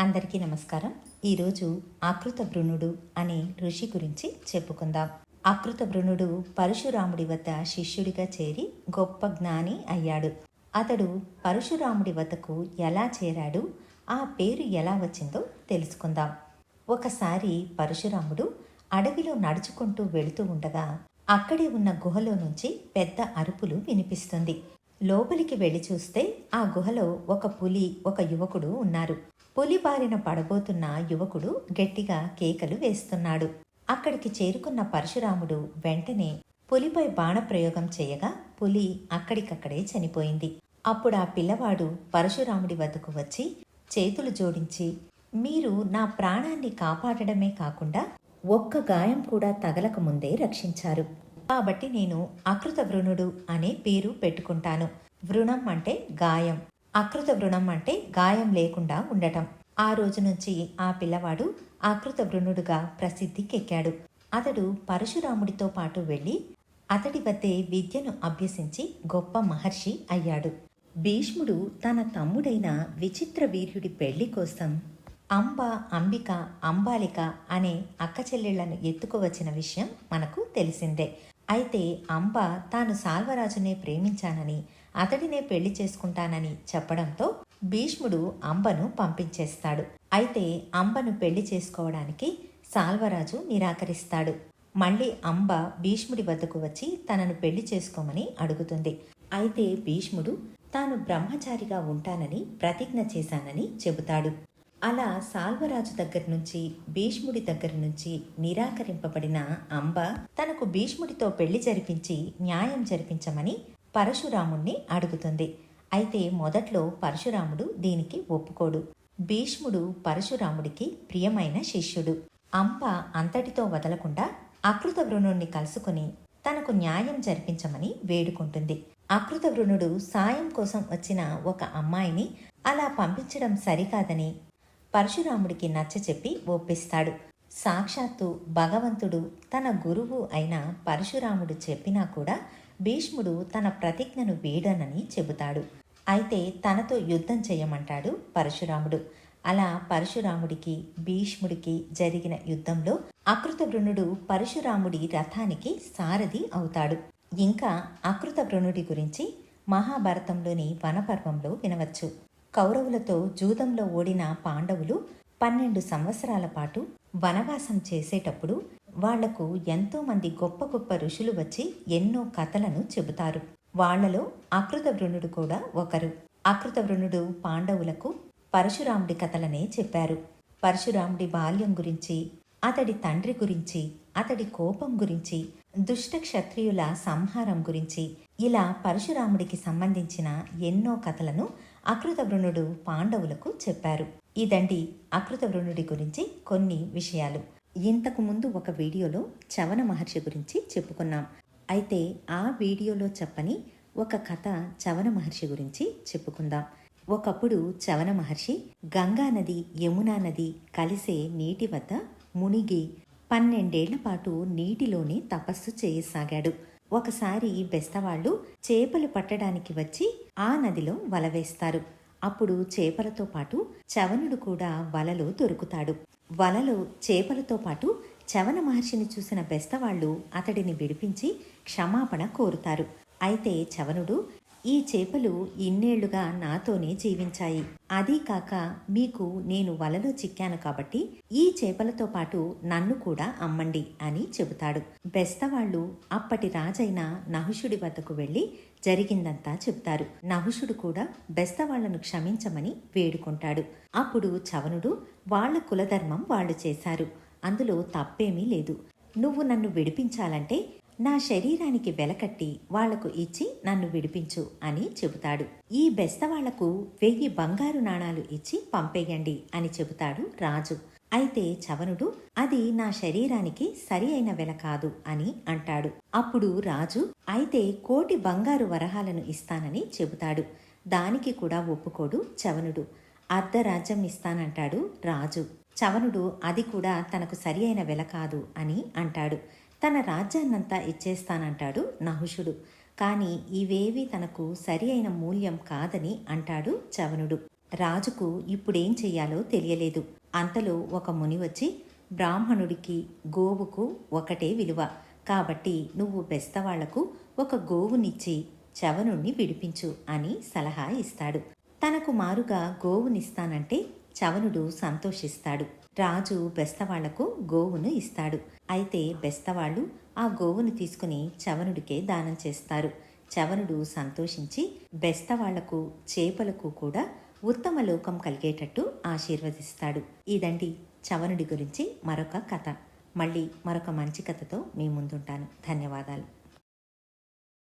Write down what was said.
అందరికీ నమస్కారం. ఈరోజు ఆకృత భృణుడు అనే ఋషి గురించి చెప్పుకుందాం. ఆకృత భృణుడు పరశురాముడి వద్ద శిష్యుడిగా చేరి గొప్ప జ్ఞాని అయ్యాడు. అతడు పరశురాముడి వద్దకు ఎలా చేరాడు? ఆ పేరు ఎలా వచ్చిందో తెలుసుకుందాం. ఒకసారి పరశురాముడు అడవిలో నడుచుకుంటూ వెళుతూ ఉండగా అక్కడే ఉన్న గుహలో నుంచి పెద్ద అరుపులు వినిపిస్తుంది. లోపలికి వెళ్ళి చూస్తే ఆ గుహలో ఒక పులి ఒక యువకుడు ఉన్నారు. పులి బారిన పడబోతున్న యువకుడు గట్టిగా కేకలు వేస్తున్నాడు. అక్కడికి చేరుకున్న పరశురాముడు వెంటనే పులిపై బాణప్రయోగం చేయగా పులి అక్కడికక్కడే చనిపోయింది. అప్పుడు ఆ పిల్లవాడు పరశురాముడి వద్దకు వచ్చి చేతులు జోడించి మీరు నా ప్రాణాన్ని కాపాడడమే కాకుండా ఒక్క గాయం కూడా తగలకముందే రక్షించారు. కాబట్టి నేను అకృత వృణుడు అనే పేరు పెట్టుకుంటాను. వృణం అంటే గాయం. అకృత వృణం అంటే గాయం లేకుండా ఉండటం. ఆ రోజు నుంచి ఆ పిల్లవాడు అకృత వృణుడుగా ప్రసిద్ధికెక్కాడు. అతడు పరశురాముడితో పాటు వెళ్ళి అతడి వద్దే విద్యను అభ్యసించి గొప్ప మహర్షి అయ్యాడు. భీష్ముడు తన తమ్ముడైన విచిత్ర వీర్యుడి పెళ్ళి కోసం అంబ అంబిక అంబాలిక అనే అక్క చెల్లెళ్ళను ఎత్తుకువచ్చిన విషయం మనకు తెలిసిందే. అయితే అంబ తాను సాల్వరాజునే ప్రేమించానని అతడినే పెళ్ళి చేసుకుంటానని చెప్పడంతో భీష్ముడు అంబను పంపించేస్తాడు. అయితే అంబను పెళ్ళి చేసుకోవడానికి సాల్వరాజు నిరాకరిస్తాడు. మళ్ళీ అంబ భీష్ముడి వద్దకు వచ్చి తనను పెళ్ళి చేసుకోమని అడుగుతుంది. అయితే భీష్ముడు తాను బ్రహ్మచారిగా ఉంటానని ప్రతిజ్ఞ చేశానని చెబుతాడు. అలా సాల్వరాజు దగ్గర నుంచి భీష్ముడి దగ్గర నుంచి నిరాకరింపబడిన అంబ తనకు భీష్ముడితో పెళ్ళి జరిపించి న్యాయం జరిపించమని పరశురాముణ్ణి అడుగుతుంది. అయితే మొదట్లో పరశురాముడు దీనికి ఒప్పుకోడు. భీష్ముడు పరశురాముడికి ప్రియమైన శిష్యుడు. అంబ అంతటితో వదలకుండా అకృత వృణుణ్ణి కలుసుకుని తనకు న్యాయం జరిపించమని వేడుకుంటుంది. అకృత వృణుడు సాయం కోసం వచ్చిన ఒక అమ్మాయిని అలా పంపించడం సరికాదని పరశురాముడికి నచ్చచెప్పి ఒప్పిస్తాడు. సాక్షాత్తు భగవంతుడు తన గురువు అయిన పరశురాముడు చెప్పినా కూడా భీష్ముడు తన ప్రతిజ్ఞను వీడనని చెబుతాడు. అయితే తనతో యుద్ధం చేయమంటాడు పరశురాముడు. అలా పరశురాముడికి భీష్ముడికి జరిగిన యుద్ధంలో అకృతవృణుడు పరశురాముడి రథానికి సారథి అవుతాడు. ఇంకా అకృతవృణుడి గురించి మహాభారతంలోని వనపర్వంలో వినవచ్చు. కౌరవులతో జూదంలో ఓడిన పాండవులు పన్నెండు సంవత్సరాల పాటు వనవాసం చేసేటప్పుడు వాళ్ళకు ఎంతోమంది గొప్ప గొప్ప ఋషులు వచ్చి ఎన్నో కథలను చెబుతారు. వాళ్ళలో అకృత వృణుడు కూడా ఒకరు. అకృత వృణుడు పాండవులకు పరశురాముడి కథలనే చెప్పారు. పరశురాముడి బాల్యం గురించి అతడి తండ్రి గురించి అతడి కోపం గురించి దుష్ట క్షత్రియుల సంహారం గురించి ఇలా పరశురాముడికి సంబంధించిన ఎన్నో కథలను అకృత వృణుడు పాండవులకు చెప్పారు. ఇదండి అకృత వృణుడి గురించి కొన్ని విషయాలు. ఇంతకు ముందు ఒక వీడియోలో చవన మహర్షి గురించి చెప్పుకున్నాం. అయితే ఆ వీడియోలో చెప్పని ఒక కథ చవన మహర్షి గురించి చెప్పుకుందాం. ఒకప్పుడు చవన మహర్షి గంగా నది యమునా నది కలిసే నీటి వద్ద మునిగి పన్నెండేళ్ళ పాటు నీటిలోనే తపస్సు చేయసాగాడు. ఒకసారి బెస్తవాళ్ళు చేపలు పట్టడానికి వచ్చి ఆ నదిలో వల వేస్తారు. అప్పుడు చేపలతో పాటు చవనుడు కూడా వలలో దొరుకుతాడు. వలలో చేపలతో పాటు చవన మహర్షిని చూసిన బెస్తవాళ్ళు అతడిని విడిపించి క్షమాపణ కోరుతారు. అయితే చవనుడు ఈ చేపలు ఇన్నేళ్ళుగా నాతోనే జీవించాయి. అదీ కాక మీకు నేను వలలో చిక్కాను కాబట్టి ఈ చేపలతో పాటు నన్ను కూడా అమ్మండి అని చెబుతాడు. బెస్తవాళ్ళు అప్పటి రాజైన నహుషుడి వద్దకు వెళ్ళి జరిగిందంతా చెబుతారు. నహుషుడు కూడా బెస్తవాళ్ళను క్షమించమని వేడుకుంటాడు. అప్పుడు చవనుడు వాళ్ళ కులధర్మం వాళ్ళు చేశారు. అందులో తప్పేమీ లేదు. నువ్వు నన్ను విడిపించాలంటే నా శరీరానికి వెలకట్టి వాళ్ళకు ఇచ్చి నన్ను విడిపించు అని చెబుతాడు. ఈ బెస్తవాళ్ళకు వెయ్యి బంగారు నాణాలు ఇచ్చి పంపేయండి అని చెబుతాడు రాజు. అయితే చవనుడు అది నా శరీరానికి సరి అయిన వెల కాదు అని అంటాడు. అప్పుడు రాజు అయితే కోటి బంగారు వరహాలను ఇస్తానని చెబుతాడు. దానికి కూడా ఒప్పుకోడు చవనుడు. అర్ధరాజ్యం ఇస్తానంటాడు రాజు. చవనుడు అది కూడా తనకు సరి అయిన వెల కాదు అని అంటాడు. తన రాజ్యాన్నంతా ఇచ్చేస్తానంటాడు నహుషుడు. కానీ ఇవేవి తనకు సరి అయిన మూల్యం కాదని అంటాడు చవనుడు. రాజుకు ఇప్పుడేం చెయ్యాలో తెలియలేదు. అంతలో ఒక ముని వచ్చి బ్రాహ్మణుడికి గోవుకు ఒకటే విలువ. కాబట్టి నువ్వు బెస్తవాళ్ళకు ఒక గోవునిచ్చి చవనుణ్ణి విడిపించు అని సలహా ఇస్తాడు. తనకు మారుగా గోవునిస్తానంటే చవనుడు సంతోషిస్తాడు. రాజు బెస్తవాళ్ళకు గోవును ఇస్తాడు. అయితే బెస్తవాళ్ళు ఆ గోవును తీసుకుని చవనుడికే దానం చేస్తారు. చవనుడు సంతోషించి బెస్తవాళ్ళకు చేపలకు కూడా ఉత్తమ లోకం కలిగేటట్టు ఆశీర్వదిస్తాడు. ఇదండి చవనుడి గురించి మరొక కథ. మళ్ళీ మరొక మంచి కథతో మీ ముందుంటాను. ధన్యవాదాలు.